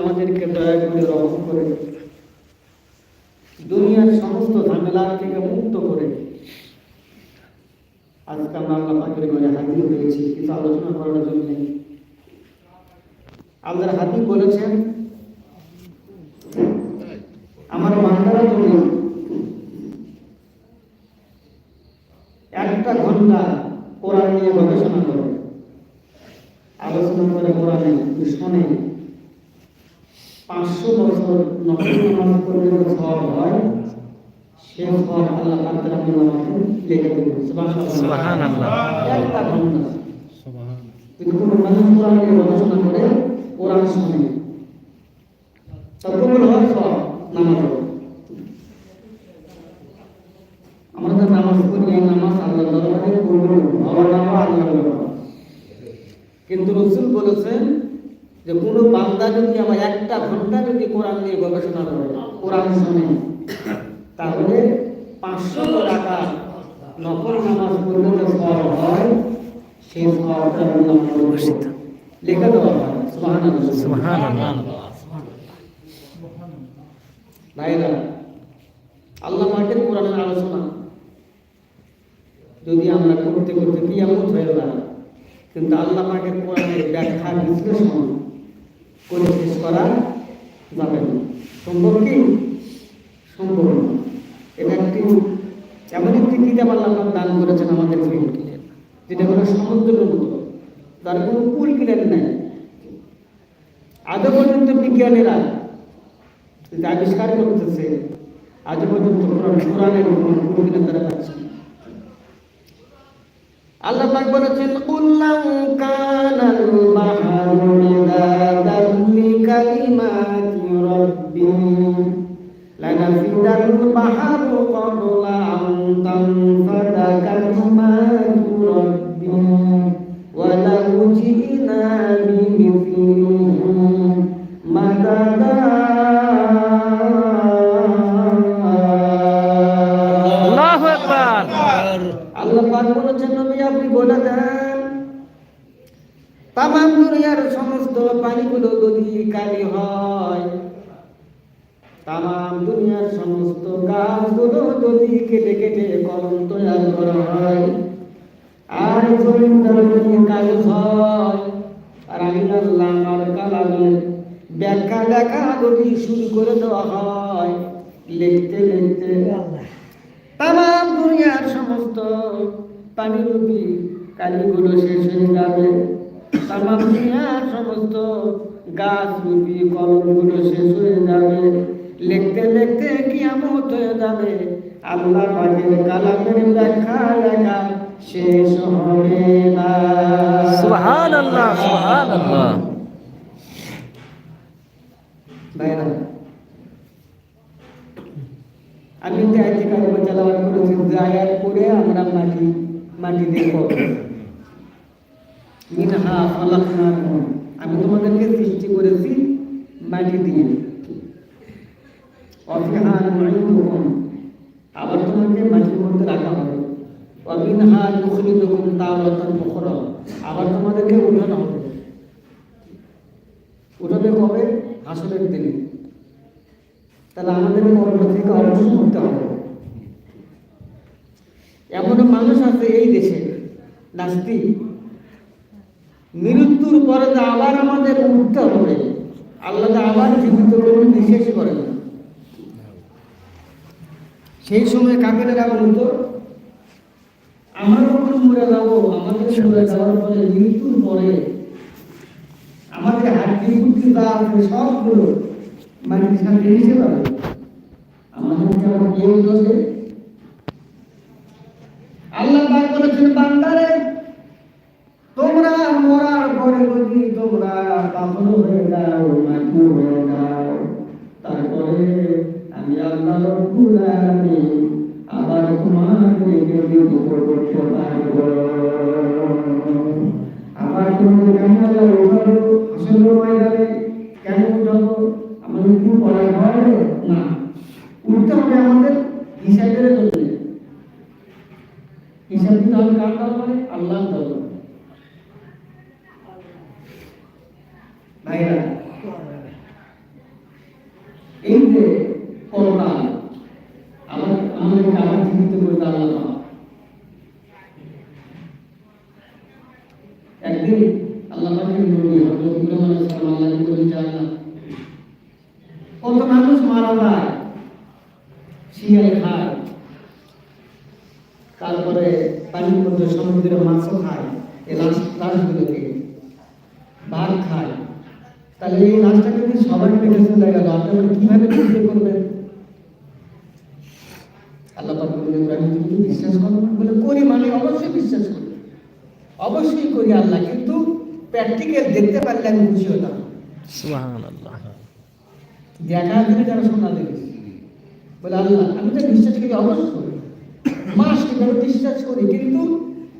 আমাদেরকে দয়া করে রহম করে দুনিয়ার সমস্ত ঝামেলা থেকে মুক্ত করে আজকে আমরা আল্লাহ পাকের ঘরে হাজির হয়েছি কিছু আলোচনা করার জন্য আল্লাহর হাবিব বলেছেন আমার বান্দারা যদি একটা ঘণ্টা কোরআন নিয়ে গবেষণা করে আলোচনা করে কোরআনে শোনে পাঁচশো বছর নকল নামাজ করলে সব হয় সে সব আল্লাহ লিখে দেবেন। একটা ঘণ্টা। কোনো মানুষ করে কোরআন শুনে তা কবুল হয় সব নামাজ আমরা তো নামাজ এই নামাজ আল্লাহ দরবারে কবুল হওয়ার নামও আল্লাহ কিন্তু রসুল বলেছেন যে, কোনো বান্দা যদি আমার একটা ঘণ্টা যদি কোরআন নিয়ে গবেষণা করে, কোরআন শুনে, তাহলে পাঁচশো টাকা নকল নামাজ পড়লে হয়। সেই আল্লাহ আমাদের লিখে দেওয়া সুবহানাল্লাহ সুবহানাল্লাহ ভাইরা আল্লাহ পাকের কোরআনের আলোচনা যদি আমরা করতে করতে কিয়ামত হয়ে কিন্তু আল্লাহ পাকের কোরআনের ব্যাখ্যা বিশ্লেষণ করে শেষ করা যাবে না সম্ভব কি সম্ভব না এটা একটি এমন একটি কিতাব আল্লাহ দান করেছেন আমাদেরকে যেটা হলো সমুদ্রের মতো। তার কোনো কুল কিনার নেই। আজও পর্যন্ত বিজ্ঞানীরা যে আবিষ্কার করতেছে আজ পর্যন্ত কোরআনের কোনো কুলকিনার তারা পাচ্ছে আল্লাহ পাক বলেছেন কুল্লাউ কানাল বাহরু মিদাদান লিকালিমাতি রাব্বি লানাফিদাল বাহরু ক্বাবলা আন তানফাদা কালিমাতু পানিগুলো যদি হয় তাম দুনিয়ার সমস্ত গাছগুলো কেটে কেটে কলম তৈরি করা হয় আর আল্লাহ আমার কালামের ব্যাখ্যা দেখা যদি শুরু করে দেওয়া হয়। লিখতে লিখতে। তাম দুনিয়ার সমস্ত পানি রূপী কালিগুলো শেষ হয়ে যাবে। তাম দুনিয়ার সমস্ত গাছ রূপী কলমগুলো শেষ হয়ে যাবে। লিখতে লিখতে কিয়ামত হয়ে যাবে। আল্লাহ পাকের কালামের ব্যাখ্যা লেখা শেষ হবে আমি যে আয়াতে কারিমা তেলাওয়াত করেছি আয়াত পড়ে আমরা মাটি মাটি দেখব মিনহা খালাকনাকুম আমি তোমাদেরকে সৃষ্টি করেছি মাটি দিয়ে। অফিহা আবার তোমাকে মাটির মধ্যে রাখা হবে। অমিনহা আবার তোমাদেরকে উঠানো হবে। উঠাবে কবে? হাসরের দিনে। তাহলে আমাদের কর্ম থেকে অবশ্যই উঠতে হবে। এমন মানুষ আছে এই দেশে নাস্তি মৃত্যুর পরে তো আবার আমাদের উঠতে হবে। আল্লাহ আবার জীবিত করে না সেই সময় কাকেরা বলতো আমরা যখন মরে যাব? আমাদের মরে যাওয়ার পরে মৃত্যুর পরে আমাদের হাড্ডি সবগুলো। সাথে আমাদেরকে আবার কেউ দোষে আল্লাহ পাক বলেছেন বান্দারে তোমরা মরার পরে যদি তোমরা পাথর হয়ে যাও মাটি হয়ে যাও তারপরে আমি আল্লাহ আল্লাহ রব্বুল আলামিন আবার তোমাদেরকে বিপদ করতে পারব আবার তোমাদের কেমন আল্লাহ উঠাবো আসল ময়দানে কেন উঠাবো আমাদের কি পড়াই হয় না উঠতে হবে আমাদের হিসাবের জন্য হিসাব দিতে হবে কার দরবারে আল্লাহ দরবারে ভাইরা এই যে করোনা আমার আমাদেরকে আবার জীবিত করে দাঁড়াল একদিন আল্লাহ পাকের নবী হযরত ইব্রাহিম আলাইহিস সালাম আল্লাহকে বলেন যে আল্লাহ কত মারা শিয়াল খায়। তারপরে পানির মধ্যে সমুদ্রের মাছও খায়, এই লাশ, লাশগুলোকে। বাঘ খায়। তাহলে এই লাশটা যদি সবার পেটে চলে গেল, আপনারা কীভাবে চিন্তা করবেন আল্লাহ বিশ্বাস করো মানে অবশ্যই বিশ্বাস করি। অবশ্যই করি আল্লাহ, কিন্তু প্র্যাকটিক্যাল দেখতে পারলে আমি খুশি হতাম। দেখা দিলে যারা শোনা দেবে বলে আল্লাহ আমি তো বিশ্বাস করি অবশ্যই মাস আমি বিশ্বাস করি কিন্তু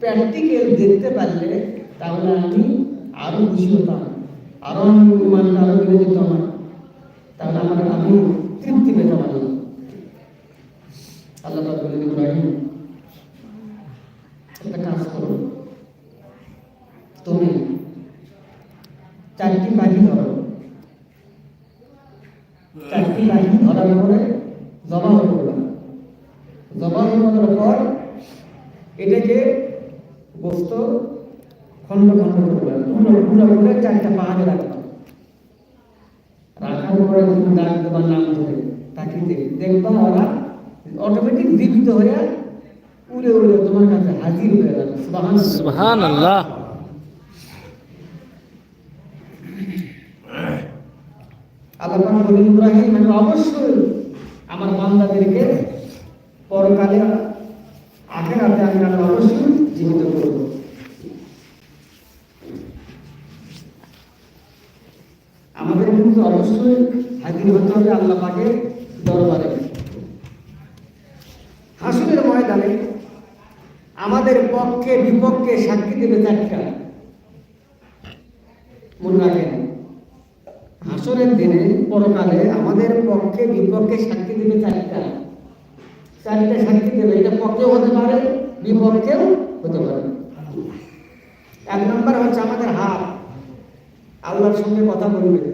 প্র্যাকটিক্যাল দেখতে পারলে তাহলে আমি আরও খুশি হতাম আরও আমি মানে আরও বেড়ে যেত আমার তাহলে আমার আমি তৃপ্তি পেতাম আল্লাহ আল্লাহ পাক বলেন ইব্রাহিম একটা কাজ করো তুমি চারটি পাখি ধরো চারটি লাইন ধরার পরে জবাব করলাম জবাব করার পর এটাকে গোস্ত খন্ড খন্ড করলাম পুরো পুরো করে চারটা পাহাড়ে রাখলাম রাখার পরে তুমি ডাক দেবার নাম ধরে তাকিতে দেখবা ওরা অটোমেটিক জীবিত হয়ে উড়ে উড়ে তোমার কাছে হাজির হয়ে যাবে। সুবহানাল্লাহ আল্লাহ অবশ্যই আমার বান্দাদেরকে পরকালে, আখেরাতে আমি অবশ্যই জীবিত করব আমাদের কিন্তু অবশ্যই হাজির হতে হবে আল্লাহ পাকের দরবারে। হাসুরের ময়দানে আমাদের পক্ষে বিপক্ষে সাক্ষী দেবে চারটা। মনে রাখেন, হাসরের দিনে পরকালে আমাদের পক্ষে বিপক্ষে সাক্ষী দেবে চারটা। চারটা সাক্ষী দেবে, এটা পক্ষেও হতে পারে, বিপক্ষেও হতে পারে। এক নম্বর হচ্ছে আমাদের হাত। আল্লাহর সঙ্গে কথা বলবে।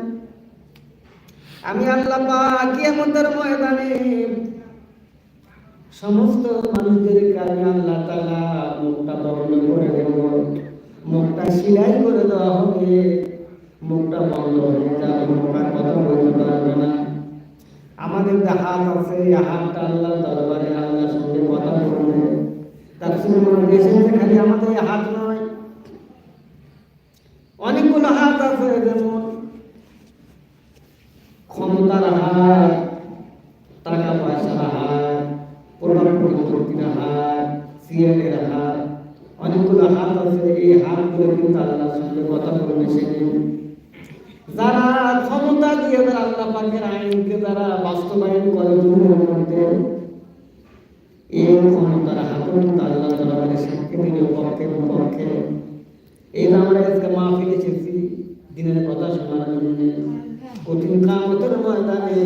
আমি আল্লাহ কিয়ামতের ময়দানে সমস্ত মানুষদের কাজে আল্লাহ তাআলা মুখটা বন্ধ করে দেব। মুখটা সিলাই করে দেওয়া হবে। মুখটা বন্ধ হয়ে যাবে। মুখটা কথা বলতে পারবে না। আমাদের যে হাত আছে, এই হাতটা আল্লাহ দরবারে আল্লাহর সঙ্গে কথা বলবে তার সঙ্গে দেশে যে খালি আমাদের এই হাত নয় অনেকগুলো হাত আছে যেমন ক্ষমতার হাত টাকা পয়সার হাত প্রভাব প্রতিপত্তির হাত সিএলের হাত অনেকগুলো হাত আছে এই হাতগুলো কিন্তু আল্লাহর সঙ্গে কথা বলবে সেদিন যারা ক্ষমতা দিয়ে যারা আল্লাহ পাকের আইনকে যারা বাস্তবায়ন করে দুনিয়ার মধ্যে এই ক্ষমতার কিন্তু আল্লাহ দরবারে সাক্ষী দিবে পক্ষে পক্ষে এই যে আমরা আজকে মাহফিল এসেছি দিনের কথা শোনার জন্য। কঠিন কামতের ময়দানে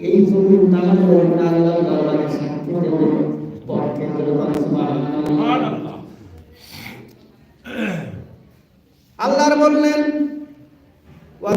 এই জমিন নামাজ আল্লাহ দরবারে সাক্ষী দেবে পক্ষে। আল্লাহর বললেন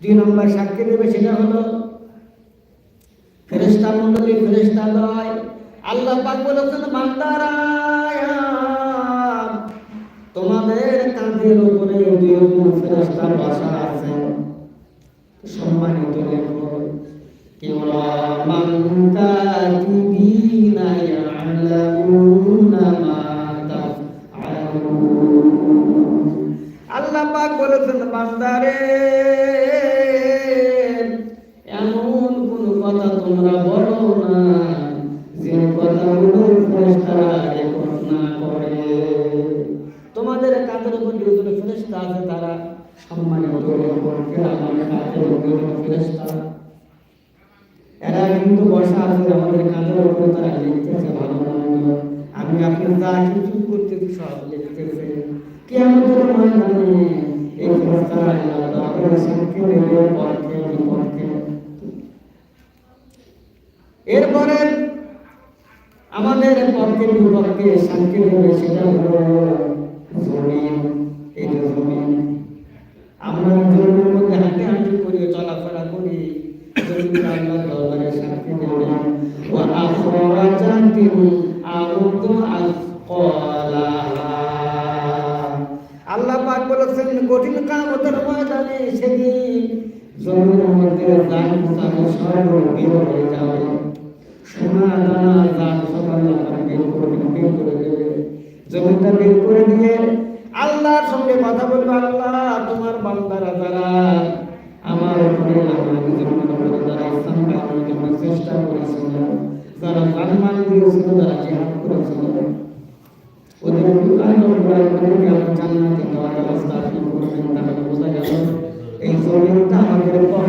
দুই নম্বর সাক্ষী নেবে সেটা হলো ফেরেস্তা মন্ডলী ফেরেস্তা লয়। আল্লাহ পাক বলেছেন, বান্দারা, তোমাদের কাঁধের উপরে দুই ফেরেস্তার বাসা আছে। সম্মানিত লেখক কেমন মানকা তুমি না পাক বলেছেন, বান্দারে, এমন কোন কথা তোমরা বলো না। যে কথাগুলো না করে। তোমাদের উপর আছে, তারা সম্মানিত এরা কিন্তু আছে আমাদের উপর তারা লিখতেছে, ভালো আমি আপনি যা কিছু করতেছি সব লিখতেছে কি আমাদের ময়দানে এই ফেরেশতারা এরপরে আমাদের পরকে বিপক্ষে সাক্ষী দেবে সেটা হলো জমিন। এই জমিন, আমরা জমিনের মধ্যে হাঁটি জমিটা বের করে দিয়ে আল্লাহর সঙ্গে কথা বলবে, আল্লাহ, তোমার বান্দারা তারা আমার উপরে আমাদের জন্য চেষ্টা করেছিল তারা সম্মান দিয়েছিল তারা জিহাদ করেছিল, ওদের দুর্গান্ত করে জান্নাতে দেওয়ার ব্যবস্থা আপনি করবেন তাহলে বোঝা গেল এই জমিনটা আমাদের